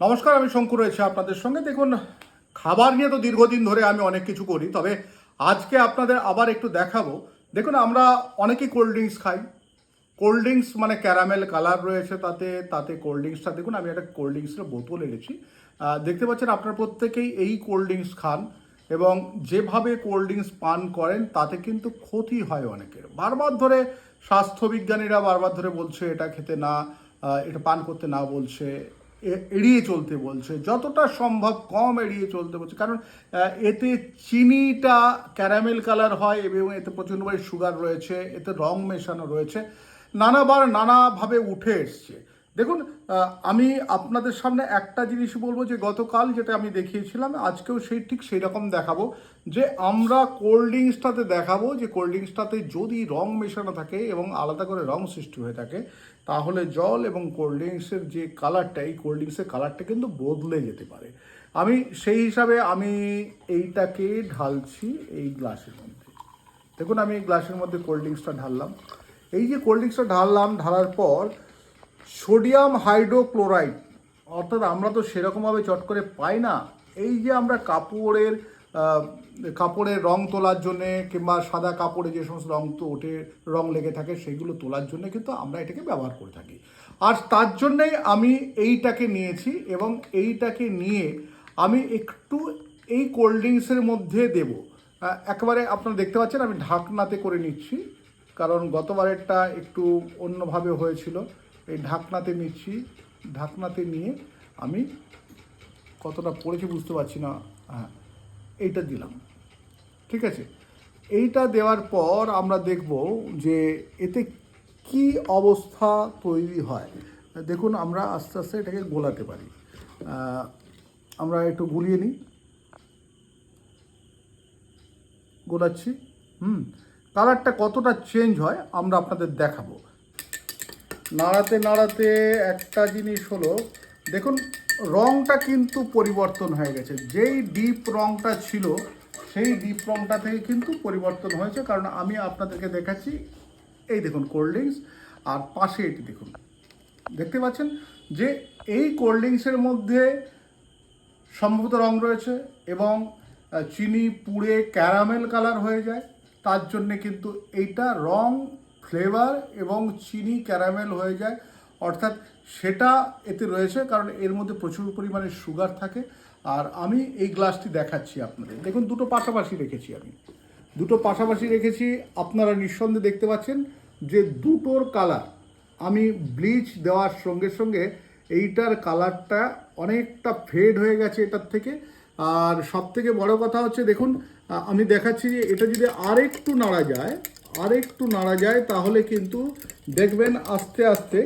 নমস্কার, আমি শঙ্কু রয়েছে আপনাদের সঙ্গে। দেখুন, খাবার নিয়ে তো দীর্ঘদিন ধরে আমি অনেক কিছু করি, তবে আজকে আপনাদের আবার একটু দেখাবো। দেখুন, আমরা অনেকেই কোল্ড ড্রিঙ্কস খাই। কোল্ড ড্রিঙ্কস মানে ক্যারামেল কালার রয়েছে তাতে তাতে কোল্ড ড্রিঙ্কসটা দেখুন, আমি একটা কোল্ড ড্রিঙ্কসের বোতল এনেছি। দেখতে পাচ্ছেন, আপনারা প্রত্যেকেই এই কোল্ড ড্রিঙ্কস খান এবং যেভাবে কোল্ড ড্রিঙ্কস পান করেন, তাতে কিন্তু ক্ষতি হয় অনেকের। বারবার ধরে স্বাস্থ্যবিজ্ঞানীরা বারবার ধরে বলছে, এটা খেতে না এটা পান করতে না বলছে। এড়িয়ে চলতে বলছে। যতটা সম্ভব কম এড়িয়ে চলতে বলছে। কারণ এতে চিনিটা ক্যারামেল কালার হয় এবং এতে প্রচণ্ড সুগার রয়েছে, এতে রং মেশানো রয়েছে। নানাবার নানাভাবে উঠে এসছে। দেখুন আমি আপনাদের সামনে একটা জিনিস বলব যে গতকাল যেটা আমি দেখিয়েছিলাম, আজকেও সেই ঠিক সেই রকম দেখাবো যে আমরা কোল্ড ড্রিঙ্কসটাতে দেখাবো যে কোল্ড ড্রিঙ্কসটাতে যদি রং মেশানো থাকে এবং আলাদা করে রং সৃষ্টি হয়ে থাকে, তাহলে জল এবং কোল্ড ড্রিঙ্কসের যে কালারটা এই কোল্ড ড্রিঙ্কসের কালারটা কিন্তু বদলে যেতে পারে। আমি সেই হিসাবে আমি এইটাকে ঢালছি এই গ্লাসের মধ্যে। দেখুন, আমি এই গ্লাসের মধ্যে কোল্ড ড্রিঙ্কসটা ঢাললাম। এই যে কোল্ড ড্রিঙ্কসটা ঢাললাম, ঢালার পর সোডিয়াম হাইড্রোক্লোরাইড। অর্থাৎ আমরা তো সেরকমভাবে চট করে পাই না। এই যে আমরা কাপড়ের কাপড়ের রং তোলার জন্যে কিংবা সাদা কাপড়ে যে সমস্ত রং তো ওঠে, রং লেগে থাকে, সেগুলো তোলার জন্য কিন্তু আমরা এটাকে ব্যবহার করে থাকি। আর তার জন্যেই আমি এইটাকে নিয়েছি এবং এইটাকে নিয়ে আমি একটু এই কোল্ড ড্রিঙ্কসের মধ্যে দেব। একেবারে আপনারা দেখতে পাচ্ছেন আমি ঢাকনাতে করে নিচ্ছি, কারণ গতবারেরটা একটু অন্যভাবে হয়েছিল। এই ঢাকনাতে নিচ্ছি। ঢাকনাতে নিয়ে আমি কতটা পড়েছি বুঝতে পারছি না। হ্যাঁ এইটা দিলাম। ঠিক আছে? এইটা দেওয়ার পর আমরা দেখব যে এতে কি অবস্থা তৈরি হয়। দেখুন, আমরা আস্তে আস্তে এটাকে গোলাতে পারি। আমরা একটু গুলিয়ে নিই। গোলাচ্ছি। হুম, কালারটা কতটা চেঞ্জ হয় আমরা আপনাদের দেখাবো। নাড়াতে নাড়াতে একটা জিনিস হলো, দেখুন, রংটা কিন্তু পরিবর্তন হয়ে গেছে। যেই ডিপ রংটা ছিল, সেই ডিপ রংটা থেকে কিন্তু পরিবর্তন হয়েছে। কারণ আমি আপনাদেরকে দেখাচ্ছি, এই দেখুন কোল্ড ড্রিঙ্কস আর পাশে এটি দেখুন। দেখতে পাচ্ছেন যে এই কোল্ড ড্রিঙ্কসের মধ্যে সম্ভবত রং রয়েছে এবং চিনি, পুড়ে ক্যারামেল কালার হয়ে যায়। তার জন্যে কিন্তু এইটা রং ফ্লেভার এবং চিনি ক্যারামেল হয়ে যায়। অর্থাৎ সেটা এতে রয়েছে কারণ এর মধ্যে প্রচুর পরিমাণে সুগার থাকে। আর আমি এই গ্লাসটি দেখাচ্ছি আপনাদের। দেখুন, দুটো পাশাপাশি রেখেছি আমি। দুটো পাশাপাশি রেখেছি, আপনারা নিঃসন্দেহে দেখতে পাচ্ছেন যে দুটোর কালার। আমি ব্লিচ দেওয়ার সঙ্গে সঙ্গে এইটার কালারটা অনেকটা ফেড হয়ে গেছে এটার থেকে। আর সব থেকে বড় কথা হচ্ছে, দেখুন আমি দেখাচ্ছি যে এটা যদি আরেকটু নাড়া যায় আরেকটু নাড়া যায়, তাহলে কিন্তু দেখবেন আস্তে আস্তে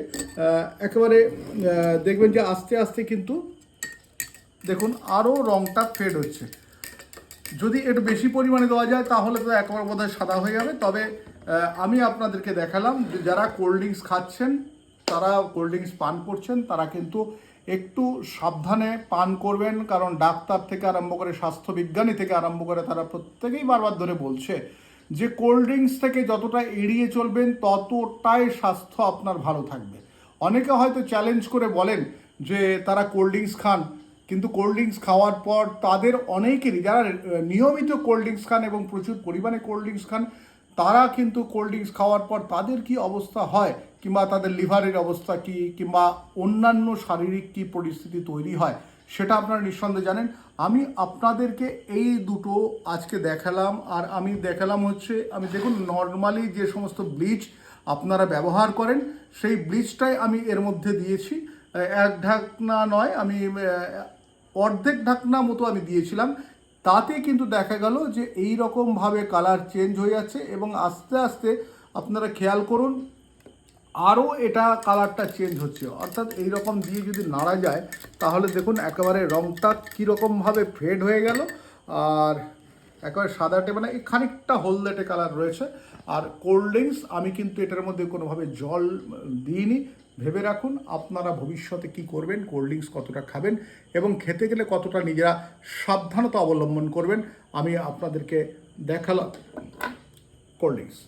একেবারে দেখবেন যে আস্তে আস্তে কিন্তু দেখুন আরও রংটা ফেড হচ্ছে। যদি একটু বেশি পরিমাণে দেওয়া যায়, তাহলে তো একবার বোধহয় সাদা হয়ে যাবে। তবে আমি আপনাদেরকে দেখালাম, যারা কোল্ড ড্রিঙ্কস খাচ্ছেন, তারা কোল্ড ড্রিঙ্কস পান করছেন, তারা কিন্তু একটু সাবধানে পান করবেন, কারণ ডাক্তার থেকে আরম্ভ করে স্বাস্থ্যবিজ্ঞানী থেকে আরম্ভ করে তারা প্রত্যেকেই বারবার ধরে বলছে যে কোল্ড ড্রিঙ্কস থেকে যতটা এড়িয়ে চলবেন, ততটাই স্বাস্থ্য আপনার ভালো থাকবে। অনেকে হয়তো চ্যালেঞ্জ করে বলেন যে, তারা কোল্ড ড্রিঙ্কস খান, কিন্তু কোল্ড ড্রিঙ্কস খাওয়ার পর তাদের অনেকেরই, যারা নিয়মিত কোল্ড ড্রিঙ্কস খান এবং প্রচুর পরিমাণে কোল্ড ড্রিঙ্কস খান তারা কিন্তু কোল্ড ড্রিঙ্কস খাওয়ার পর তাদের কি অবস্থা হয়? কিংবা তাদের লিভারের অবস্থা কি? কিংবা অন্যান্য শারীরিক কি পরিস্থিতি তৈরি হয়? সেটা আপনারা নিঃসন্দেহে জানেন। আমি আপনাদেরকে এই দুটো আজকে দেখালাম। আর আমি দেখালাম হচ্ছে, আমি দেখুন নর্মালি যে সমস্ত ব্লিচ আপনারা ব্যবহার করেন, সেই ব্লিচটাই আমি এর মধ্যে দিয়েছি। এক ঢাকনা নয়, আমি অর্ধেক ঢাকনা মতো আমি দিয়েছিলাম। তাতে কিন্তু দেখা গেল যে এই রকমভাবে কালার চেঞ্জ হয়ে যাচ্ছে এবং আস্তে আস্তে আপনারা খেয়াল করুন, আরও এটা কালারটা চেঞ্জ হচ্ছে। অর্থাৎ এই রকম দিয়ে যদি নাড়া যায়, তাহলে দেখুন একেবারে রংটা কীরকমভাবে ফেড হয়ে গেল আর একেবারে সাদাটে মানে খানিকটা হলদেটে কালার রয়েছে। আর কোল্ড ড্রিঙ্কস আমি কিন্তু এটার মধ্যে কোনোভাবে জল দিইনি ভেবে রাখুন, আপনারা ভবিষ্যতে কি করবেন কোল্ড ড্রিঙ্কস কতটা খাবেন এবং খেতে গেলে কতটা নিজেরা সাবধানতা অবলম্বন করবেন, আমি আপনাদেরকে দেখালাম কোল্ড ড্রিঙ্কস